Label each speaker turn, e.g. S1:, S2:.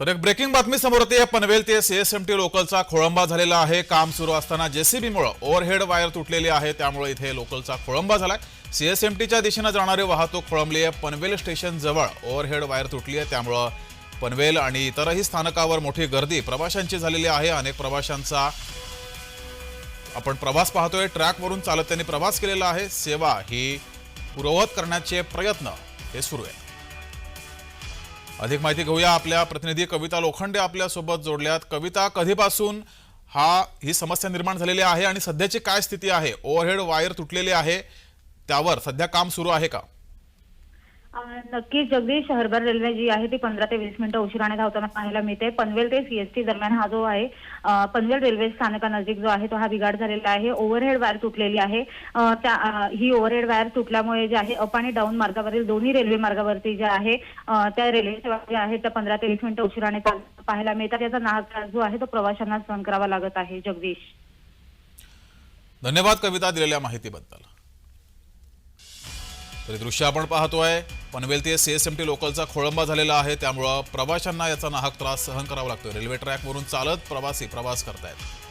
S1: तर एक ब्रेकिंग बातमी समोर येते. पनवेल ते सीएसएमटी लोकलचा खोळंबा झालेला आहे. काम सुरू असताना जेसीबीमुळे ओव्हरहेड वायर तुटलेली आहे. त्यामुळे इथे लोकलचा खोळंबा झालाय. सीएसएमटीच्या दिशेनं जाणारी वाहतूक खोळंबली आहे. पनवेल स्टेशन जवळ ओव्हरहेड वायर तुटली आहे. त्यामुळं पनवेल आणि इतरही स्थानकावर मोठी गर्दी प्रवाशांची झालेली आहे. अनेक प्रवाशांचा आपण प्रवास पाहतोय. ट्रॅकवरून चालत त्यांनी प्रवास केलेला आहे. सेवा ही पूर्ववत करण्याचे प्रयत्न हे सुरू आहे. अधिक माहिती घेऊया आपल्या प्रतिनिधी कविता लोखंडे आपल्यासोबत जोडल्यात. कविता कधीपासून हा ही समस्या निर्माण झालेली आहे आणि सध्याची काय स्थिती आहे? ओव्हरहेड वायर तुटलेली आहे. त्यावर सध्या काम सुरू आहे का?
S2: नक्कीच जगदीश शहरभर रेल्वे जी आहे ती पंधरा ते वीस मिनिटं उशिराने धावताना पाहायला मिळते. पनवेल ते सीएसटी दरम्यान हा जो आहे पनवेल रेल्वे स्थानकानजीक जो आहे तो हा बिघाड झालेला आहे. ओव्हरहेड वायर तुटलेली आहे. त्या ही ओव्हरहेड वायर तुटल्यामुळे जे आहे अप आणि डाऊन मार्गावरील दोन्ही रेल्वे मार्गावरती जे आहे त्या रेल्वे सेवा ज्या आहेत त्या पंधरा ते वीस मिनिटं उशिराने पाहायला मिळतात. याचा नाहक त्रास जो आहे तो प्रवाशांना सहन करावा लागत आहे. जगदीश.
S1: धन्यवाद कविता दिलेल्या माहितीबद्दल. तरी दृश्य आपण पाहतोय. पनवेल ते सीएसएमटी लोकलचा खोळंबा झालेला आहे. त्यामुळं प्रवाशांना याचा नाहक त्रास सहन करावा लागतोय. रेल्वे ट्रॅकवरून चालत प्रवासी प्रवास करतायत.